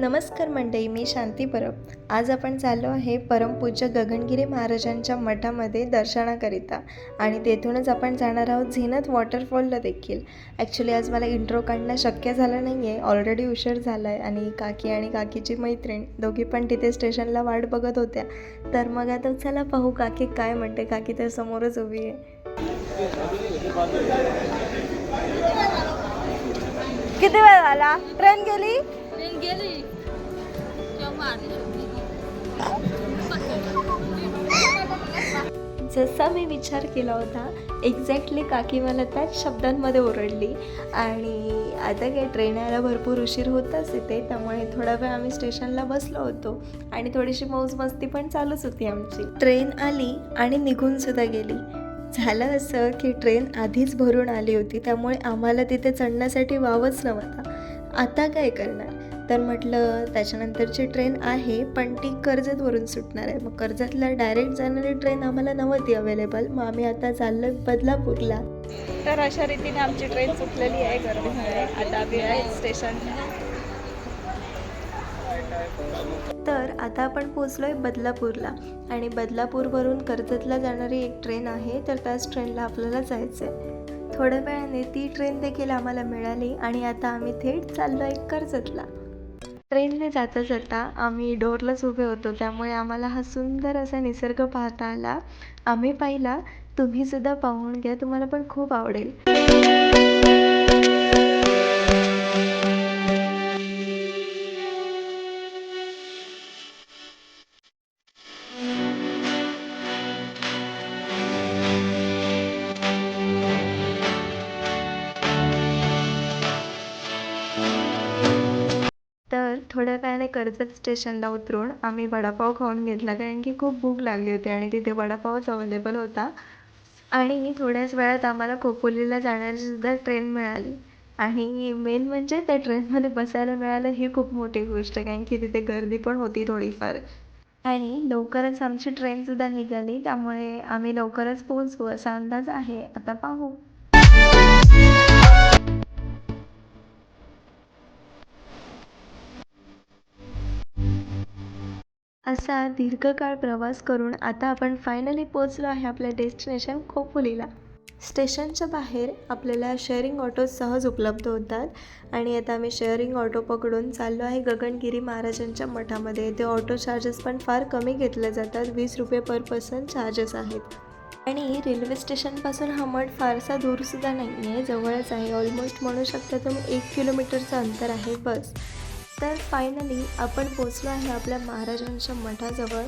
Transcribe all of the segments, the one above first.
नमस्कार मंडळी मी शांती परब. आज आपण चाललो आहे परमपूज्य गगनगिरी महाराजांच्या मठामध्ये दर्शनाकरिता आणि तेथूनच आपण जाणार आहोत झिनत वॉटरफॉलला देखील. ॲक्च्युली आज मला इंट्रो काढणं शक्य झालं नाही आहे ऑलरेडी उशीर झाला आहे आणि काकी आणि काकीची मैत्रीण दोघी पण तिथे स्टेशनला वाट बघत होत्या. तर मग आता चला पाहू काकी काय म्हणते. काकी तर समोरच उभी आहे. किती वेळ झाला? ट्रेन गेली? गेली. जसा मी विचार केला होता एक्झॅक्टली काकी मला त्याच शब्दांमध्ये ओरडली. आणि आता काय ट्रेन यायला भरपूर उशीर होताच इथे त्यामुळे थोडा वेळ आम्ही स्टेशनला बसलो होतो. आणि थोडीशी मौज मस्ती पण चालूच होती आमची. ट्रेन आली आणि निघूनसुद्धा गेली. झालं असं की ट्रेन आधीच भरून आली होती त्यामुळे आम्हाला तिथे चढण्यासाठी वावच नव्हता. आता काय करणार? तर म्हटलं त्याच्यानंतरची ट्रेन आहे पण ती कर्जतवरून सुटणार आहे. मग कर्जतला डायरेक्ट जाणारी ट्रेन आम्हाला नव्हती अवेलेबल मग आम्ही आता चाललो बदलापूरला. तर अशा रीतीने आमची ट्रेन सुटलेली आहे गर्दीमुळे आता आम्ही आहे स्टेशनला तर आता आपण पोचलो आहे बदलापूरला. आणि बदलापूरवरून कर्जतला जाणारी एक ट्रेन आहे तर त्याच ट्रेनला आपल्याला जायचं आहे थोड्या वेळाने ती ट्रेन देखील आम्हाला मिळाली आणि आता आम्ही थेट चाललो आहे कर्जतला. ट्रेनने जाता जाता आम्ही डोरलाच उभे होतो. त्यामुळे आम्हाला हा सुंदर असा निसर्ग पाहता आला आम्ही पाहिला तुम्ही सुद्धा पाहून घ्या तुम्हाला पण खूप आवडेल. तर थोड्या वेळाने कर्जत स्टेशनला उतरून आम्ही वडापाव खाऊन घेतला कारण की खूप भूक लागली होती आणि तिथे वडापावच अवेलेबल होता. आणि थोड्याच वेळात आम्हाला खोपोलीला जाण्याचीसुद्धा ट्रेन मिळाली. आणि मेन म्हणजे त्या ट्रेनमध्ये बसायला मिळालं ही खूप मोठी गोष्ट कारण की तिथे गर्दी पण होती थोडीफार. आणि लवकरच आमची ट्रेनसुद्धा निघाली त्यामुळे आम्ही लवकरच पोहोचू असा अंदाज आहे. आता पाहू. असा दीर्घकाळ प्रवास करून आता आपण फायनली पोचलो आहे आपल्या डेस्टिनेशन खोपोलीला. स्टेशनच्या बाहेर आपल्याला शेअरिंग ऑटो सहज उपलब्ध होतात. आणि आता आम्ही शेअरिंग ऑटो पकडून चाललो आहे गगनगिरी महाराजांच्या मठामध्ये. ते ऑटो चार्जेस पण फार कमी घेतले जातात. वीस रुपये पर पर्सन चार्जेस आहेत. आणि रेल्वे स्टेशनपासून हा मठ फारसा दूरसुद्धा नाही आहे जवळच आहे. ऑलमोस्ट म्हणू शकता तुम्ही एक किलोमीटरचं अंतर आहे. बस. तर फायनली आपण पोचलो आहे आपल्या महाराजांच्या मठाजवळ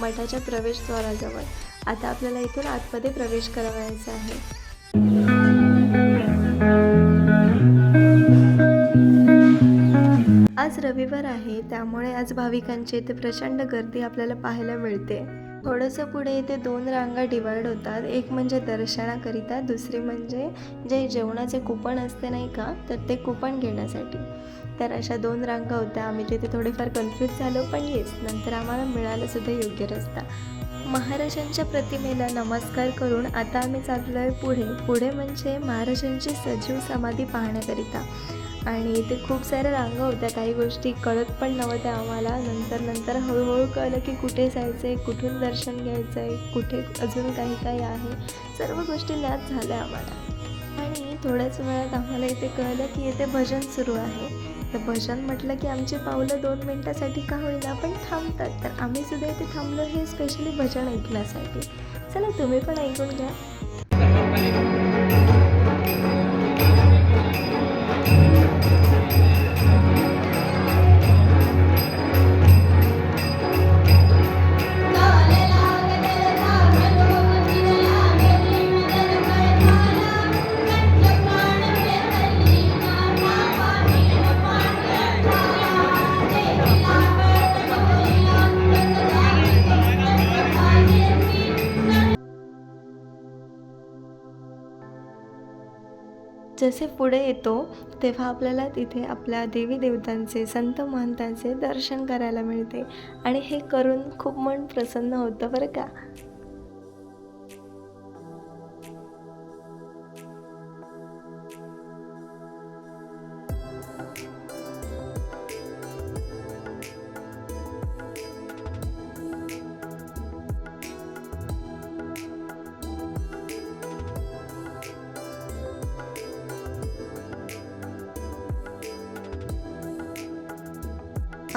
मठाच्या प्रवेशद्वाराजवळ. आता आपल्याला इथून आतमध्ये प्रवेश करावायचा आहे. आज रविवार आहे त्यामुळे आज भाविकांची इथे प्रचंड गर्दी आपल्याला पाहायला मिळते. थोडंसं पुढे इथे दोन रांगा डिवाइड होतात. एक म्हणजे दर्शनाकरिता दुसरी म्हणजे जे जेवणाचे कुपन असते नाही का तर ते कुपन घेण्यासाठी. तर अशा दोन रांगा होत्या. आम्ही तिथे थोडेफार कन्फ्यूज झालो पण येस नंतर आम्हाला मिळालंसुद्धा योग्य रस्ता. महाराजांच्या प्रतिमेला नमस्कार करून आता आम्ही चाललो आहे पुढे. पुढे म्हणजे महाराजांची सजीव समाधी पाहण्याकरिता. आणि इथे खूप साऱ्या रांगा होत्या काही गोष्टी कळत पण नव्हत्या आम्हाला. नंतर नंतर हळूहळू कळलं की कुठे जायचं आहे कुठून दर्शन घ्यायचं आहे कुठे अजून काही काही आहे. सर्व गोष्टी ज्ञात झाल्या आम्हाला. आणि थोड्याच वेळात आम्हाला इथे कळलं की इथे भजन सुरू आहे. तर भजन म्हटलं की आमची पावलं दोन मिनटासाठी का होईना पण थांबतात. तर आम्ही सुद्धा इथे थांबलो हे स्पेशली भजन ऐकण्यासाठी. चला तुम्ही पण ऐकून घ्या. जसे पुढे येतो तेव्हा आपल्याला तिथे आपल्या देवी देवतांचे संत महंतांचे दर्शन करायला मिळते. आणि हे करून खूप मन प्रसन्न होतं बरं का?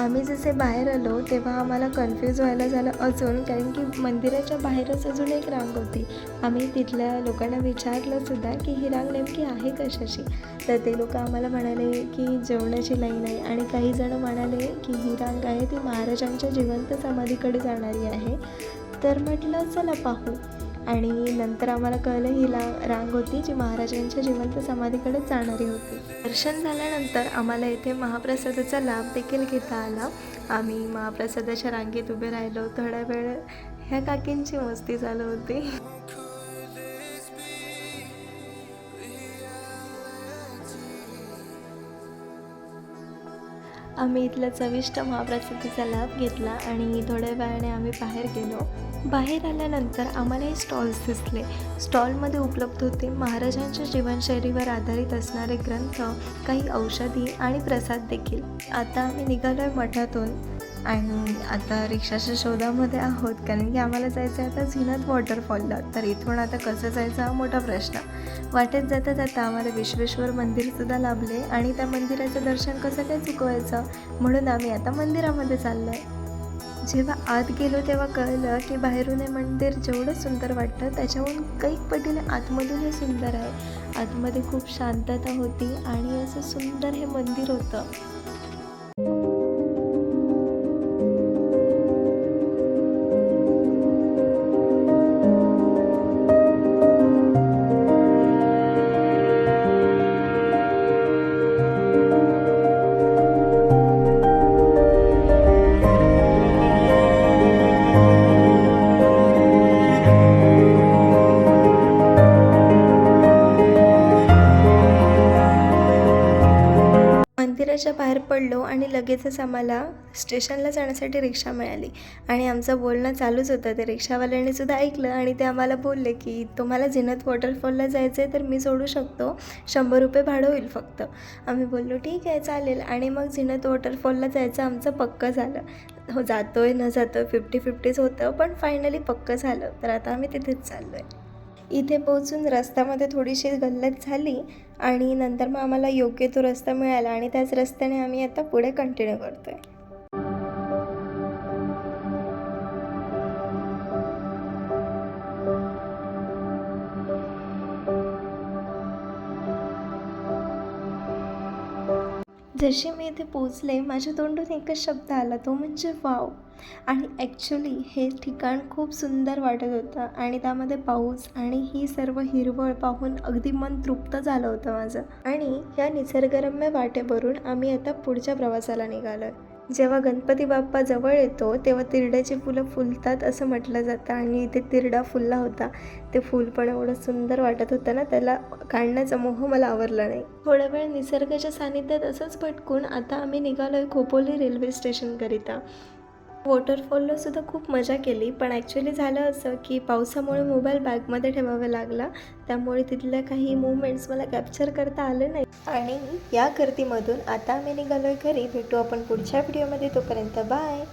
आम्ही जसे बाहेर आलो तेव्हा आम्हाला कन्फ्यूज व्हायला झालं अजून कारण की मंदिराच्या बाहेरच अजून एक रांग होती. आम्ही तिथल्या लोकांना विचारलं सुद्धा की ही रांग नेमकी आहे कशाची तर ते लोक आम्हाला म्हणाले की जेवणाची लाईन आहे आणि काही जण म्हणाले की ही रांग आहे ती महाराजांच्या जिवंत समाधीकडे जाणारी आहे. तर म्हटलं चला पाहू. आणि नंतर आम्हाला कळलं ही ला रांग होती जी महाराजांच्या जिवंत समाधीकडे जाणारी होती. दर्शन झाल्यानंतर आम्हाला इथे महाप्रसादाचा लाभ देखील घेता आला. आम्ही महाप्रसादाच्या रांगेत उभे राहिलो. थोडा वेळ ह्या काकींची मस्ती चालू होती. आम्ही इथला चविष्ट महाप्रसादाचा लाभ घेतला आणि थोड्या वेळाने आम्ही बाहेर गेलो. बाहेर आल्यानंतर आम्हालाही स्टॉल्स दिसले. स्टॉलमध्ये उपलब्ध होते महाराजांच्या जीवनशैलीवर आधारित असणारे ग्रंथ काही औषधी आणि प्रसाद देखील. आता आम्ही निघालो आहे मठातून. आणि आता रिक्षाच्या शोधामध्ये आहोत. कारण की आम्हाला जायचं आहे आता झिनत वॉटरफॉलला. तर इथून आता कसं जायचं हा मोठा प्रश्न. वाटेत जाता जाता आम्हाला विश्वेश्वर मंदिरसुद्धा लाभले आणि त्या मंदिराचं दर्शन कसं काय चुकवायचं म्हणून आम्ही आता मंदिरामध्ये चाललो आहे जेव्हा आत गेलो तेव्हा कळलं की बाहेरून हे मंदिर जेवढं सुंदर वाटतं त्याच्याहून कैक पटीने आतमधून हे सुंदर आहे. आतमध्ये खूप शांतता होती आणि असं सुंदर हे मंदिर होतं. मंदिराच्या बाहेर पडलो आणि लगेचच आम्हाला स्टेशनला जाण्यासाठी रिक्षा मिळाली. आणि आमचं बोलणं चालूच होतं. ते रिक्षावाल्याने सुद्धा ऐकलं आणि ते आम्हाला बोलले की तुम्हाला झिनत वॉटरफॉलला जायचं आहे तर मी सोडू शकतो. शंभर रुपये भाडं होईल फक्त. आम्ही बोललो ठीक आहे चालेल. आणि मग झिनत वॉटरफॉलला जायचं आमचं पक्कं झालं. हो जातो आहे न जातोय फिफ्टी फिफ्टीच होतं पण फायनली पक्कं झालं. तर आता आम्ही तिथेच चाललो आहे इथे पोहोचून रस्त्यामध्ये थोडीशी गल्लत झाली आणि नंतर मग आम्हाला योग्य तो रस्ता मिळाला आणि त्याच रस्त्याने आम्ही आता पुढे कंटिन्यू करतो आहे जशी मी इथे पोचले माझ्या तोंडून एकच शब्द आला तो म्हणजे वाव. आणि ॲक्च्युली हे ठिकाण खूप सुंदर वाटत होतं आणि त्यामध्ये पाऊस आणि ही सर्व हिरवळ पाहून अगदी मन तृप्त झालं होतं माझं. आणि या निसर्गरम्य वाटेवरून आम्ही आता पुढच्या प्रवासाला निघालो आहे जेव्हा गणपती बाप्पा जवळ येतो तेव्हा तिरड्याची फुलं फुलतात असं म्हटलं जातं आणि इथे तिरडा फुलला होता. ते फूल पण एवढं सुंदर वाटत होतं ना त्याला काढण्याचा मोह मला आवरला नाही. थोडा वेळ निसर्गाच्या सानिध्यात असंच भटकून आता आम्ही निघालो आहे खोपोली रेल्वे स्टेशनकरिता. वॉटरफॉलला सुद्धा खूप मजा केली. पण ॲक्च्युली झालं असं की पावसामुळे मोबाईल बॅगमध्ये ठेवावा लागला. त्यामुळे तिथल्या काही मुवमेंट्स मला कॅप्चर करता आले नाही. आणि या गर्दीमधून आता मी निघालो आहे घरी. भेटू आपण पुढच्या व्हिडिओमध्ये तोपर्यंत बाय